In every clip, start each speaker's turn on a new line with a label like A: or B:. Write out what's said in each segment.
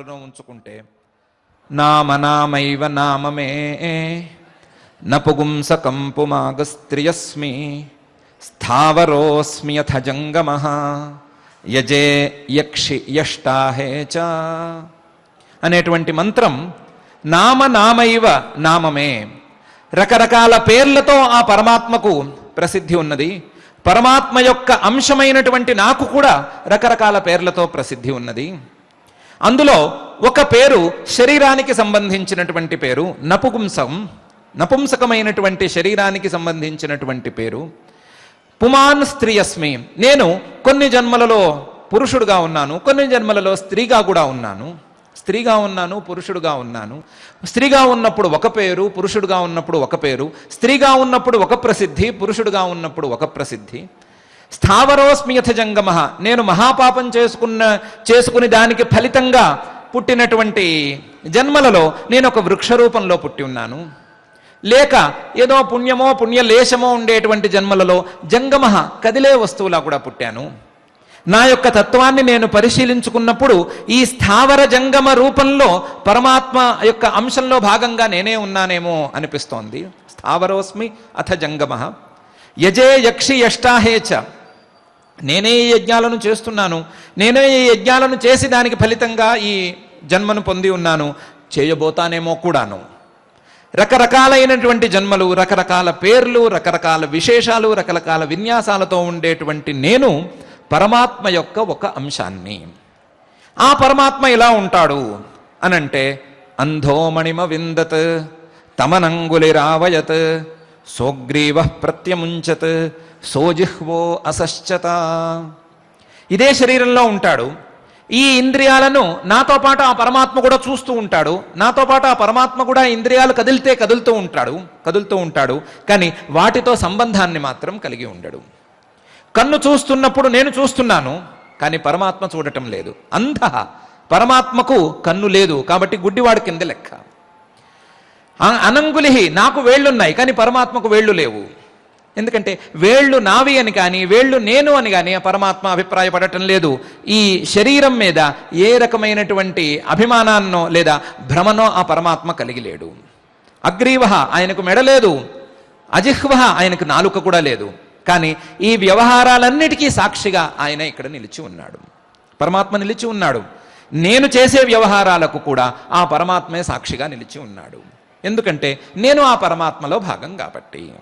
A: లోపలనో ఉంచుకుంటే నామనామైవ నామమే. నపుగుంసకం పుమాగస్త్రియస్మి స్థావరోస్మి యథ జంగమ యజే యక్షి యష్టాహే చ అనేటువంటి మంత్రం నామ నామైవ నామమే. రకరకాల పేర్లతో ఆ పరమాత్మకు ప్రసిద్ధి ఉన్నది. పరమాత్మ యొక్క అంశమైనటువంటి నాకు కూడా రకరకాల పేర్లతో ప్రసిద్ధి ఉన్నది. అందులో ఒక పేరు శరీరానికి సంబంధించినటువంటి పేరు నపుంసకం నపుంసకమైనటువంటి శరీరానికి సంబంధించినటువంటి పేరు. పుమాన్ స్త్రీయస్మి. నేను కొన్ని జన్మలలో పురుషుడుగా ఉన్నాను కొన్ని జన్మలలో స్త్రీగా కూడా ఉన్నాను. స్త్రీగా ఉన్నాను పురుషుడుగా ఉన్నాను. స్త్రీగా ఉన్నప్పుడు ఒక పేరు పురుషుడుగా ఉన్నప్పుడు ఒక పేరు. స్త్రీగా ఉన్నప్పుడు ఒక ప్రసిద్ధి పురుషుడుగా ఉన్నప్పుడు ఒక ప్రసిద్ధి. స్థావరోస్మియథ జంగమ. నేను మహాపాపం చేసుకున్న చేసుకుని దానికి ఫలితంగా పుట్టినటువంటి జన్మలలో నేను ఒక వృక్ష రూపంలో పుట్టి ఉన్నాను. లేక ఏదో పుణ్యమో పుణ్యలేశమో ఉండేటువంటి జన్మలలో జంగమ కదిలే వస్తువులా కూడా పుట్టాను. నా యొక్క తత్వాన్ని నేను పరిశీలించుకున్నప్పుడు ఈ స్థావర జంగమ రూపంలో పరమాత్మ యొక్క అంశంలో భాగంగా నేనే ఉన్నానేమో అనిపిస్తోంది. స్థావరోస్మి అథ జంగమ. యజే యక్షి యష్టాహేచ నేనే ఈ యజ్ఞాలను చేస్తున్నాను నేనే ఈ యజ్ఞాలను చేసి దానికి ఫలితంగా ఈ జన్మను పొంది ఉన్నాను చేయబోతానేమో కూడాను. రకరకాలైనటువంటి జన్మలు రకరకాల పేర్లు రకరకాల విశేషాలు రకరకాల విన్యాసాలతో ఉండేటువంటి నేను పరమాత్మ యొక్క ఒక అంశాన్ని. ఆ పరమాత్మ ఇలా ఉంటాడు అనంటే అంధోమణిమ విందత్ తమనంగులిరావయత్ సోగ్రీవ ప్రత్యముంచత్ సోజిహ్వో అసశ్చత. ఇదే శరీరంలో ఉంటాడు. ఈ ఇంద్రియాలను నాతో పాటు ఆ పరమాత్మ కూడా చూస్తూ ఉంటాడు. నాతో పాటు ఆ పరమాత్మ కూడా ఇంద్రియాలు కదిలితే కదులుతూ ఉంటాడు కదులుతూ ఉంటాడు. కానీ వాటితో సంబంధాన్ని మాత్రం కలిగి ఉండడు. కన్ను చూస్తున్నప్పుడు నేను చూస్తున్నాను కానీ పరమాత్మ చూడటం లేదు. అంధ పరమాత్మకు కన్ను లేదు. కాబట్టి గుడ్డివాడు కింద లెక్క. అనంగులిహి నాకు వేళ్ళున్నాయి కానీ పరమాత్మకు వేళ్ళు లేవు. ఎందుకంటే వేళ్ళు నావి అని కానీ వేళ్ళు నేను అని కానీ ఆ పరమాత్మ అభిప్రాయపడటం లేదు. ఈ శరీరం మీద ఏ రకమైనటువంటి అభిమానాన్నో లేదా భ్రమనో ఆ పరమాత్మ కలిగి లేడు అగ్రీవ ఆయనకు మెడ లేదు. అజిహ్వ ఆయనకు నాలుక కూడా లేదు. కానీ ఈ వ్యవహారాలన్నిటికీ సాక్షిగా ఆయన ఇక్కడ నిలిచి ఉన్నాడు. పరమాత్మ నిలిచి ఉన్నాడు. నేను చేసే వ్యవహారాలకు కూడా ఆ పరమాత్మే సాక్షిగా నిలిచి ఉన్నాడు. ఎందుకంటే నేను ఆ పరమాత్మలో భాగం కాబట్టి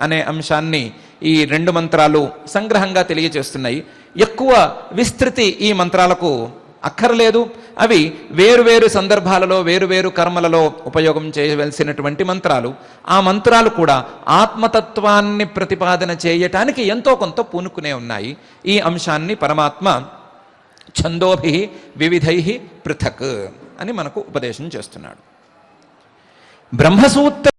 A: అనే అంశాన్ని ఈ రెండు మంత్రాలు సంగ్రహంగా తెలియజేస్తున్నాయి. ఎక్కువ విస్తృతి ఈ మంత్రాలకు అక్కర్లేదు. అవి వేరువేరు సందర్భాలలో వేరువేరు కర్మలలో ఉపయోగం చేయవలసినటువంటి మంత్రాలు. ఆ మంత్రాలు కూడా ఆత్మతత్వాన్ని ప్రతిపాదన చేయటానికి ఎంతో కొంత పూనుకునే ఉన్నాయి. ఈ అంశాన్ని పరమాత్మ ఛందోభి వివిధై పృథక్ అని మనకు ఉపదేశం చేస్తున్నాడు. బ్రహ్మసూత్ర